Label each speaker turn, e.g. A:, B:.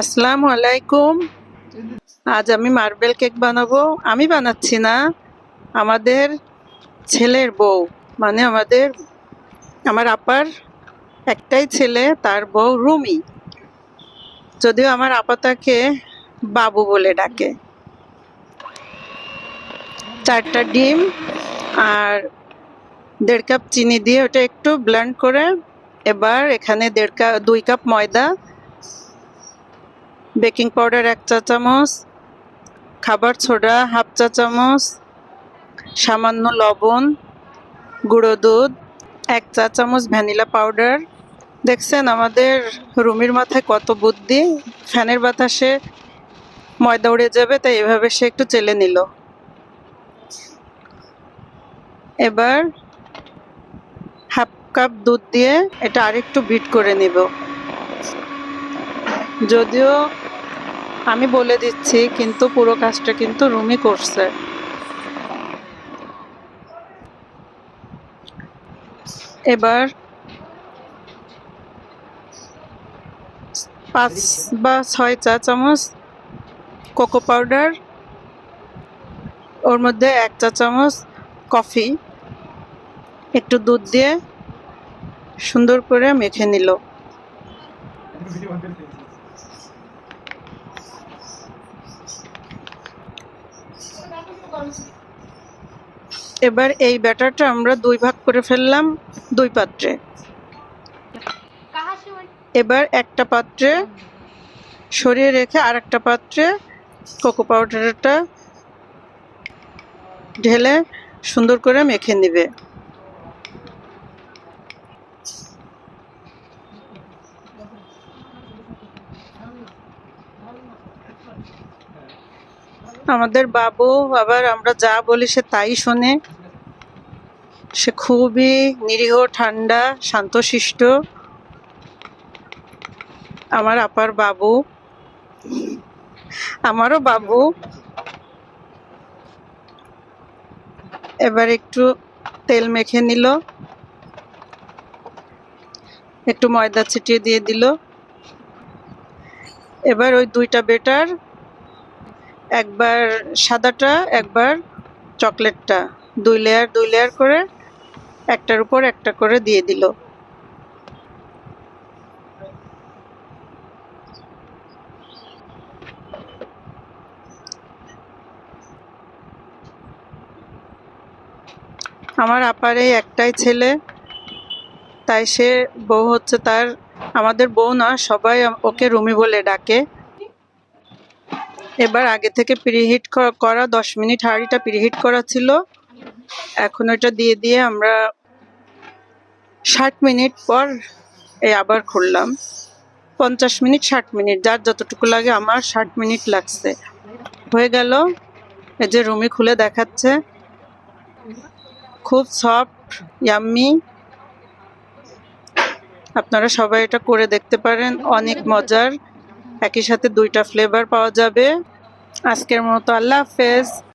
A: আসসালামু আলাইকুম। আজ আমি মার্বেল কেক বানাবো। আমি বানাচ্ছি না, আমাদের ছেলের বউ। মানে আমাদের, আমার আপার একটাই ছেলে, তার বউ রুমি। যদিও আমার আপা তাকে বাবু বলে ডাকে। চারটা ডিম আর দেড় কাপ চিনি দিয়ে ওটা একটু ব্লেন্ড করে এবার এখানে দেড় কাপ দুই কাপ ময়দা বেকিং পাউডার এক চা চামচ, খাবার ছোডা হাফ চা চামচ, সামান্য লবণ, গুঁড়ো দুধ, এক চা চামচ ভ্যানিলা পাউডার। দেখছেন আমাদের রুমির মাথায় কত বুদ্ধি? ফ্যানের বাতাসে ময়দা উড়ে যাবে, তাই এভাবে সে একটু চেলে নিল। এবার হাফ কাপ দুধ দিয়ে এটা আরেকটু বিট করে নিব। যদিও আমি বলে দিচ্ছি, কিন্তু পুরো কাজটা কিন্তু রুমি করছে। এবার পাঁচ বা ছয় চা চামচ কোকো পাউডার, ওর মধ্যে এক চা চামচ কফি, একটু দুধ দিয়ে সুন্দর করে মেখে নিল। এবার এই ব্যাটারটা আমরা দুই ভাগ করে ফেললাম দুই পাত্রে। এবার একটা পাত্রে সরিয়ে রেখে আর একটা পাত্রে কোকো পাউডারটা ঢেলে সুন্দর করে মেখে নিবে। আমাদের বাবু আবার আমরা যা বলি সে তাই শোনে। সে খুবই নিরীহ, ঠান্ডা, শান্তশিষ্ট। আমার আপার বাবু। আমারও বাবু। এবার একটু তেল মেখে নিল। একটু ময়দা ছিটিয়ে দিয়ে দিল। এবার ওই দুইটা বেটার একবার সাদাটা, একবার চকলেটটা। দুই লেয়ার দুই লেয়ার করে একটার উপর একটা করে দিয়ে দিল। আমার আপার এই একটাই ছেলে, তাই সে বউ হচ্ছে তার, আমাদের বউ না, সবাই ওকে রুমি বলে ডাকে। এবার আগে থেকে প্রিহিট করা দশ মিনিট, হাঁড়িটা প্রিহিট করা ছিল। এখন ওটা দিয়ে দিয়ে আমরা ষাট মিনিট পর এই আবার খুললাম। পঞ্চাশ মিনিট, ষাট মিনিট, যার যতটুকু লাগে আমার ষাট মিনিট লাগছে। হয়ে গেল। এই যে রুমি খুলে দেখাচ্ছে। খুব সফট ইয়াম্মি আপনারা সবাই এটা করে দেখতে পারেন। অনেক মজার। একই সাথে দুইটা ফ্লেভার পাওয়া যাবে। আজকের মতো আল্লাহ হাফেজ।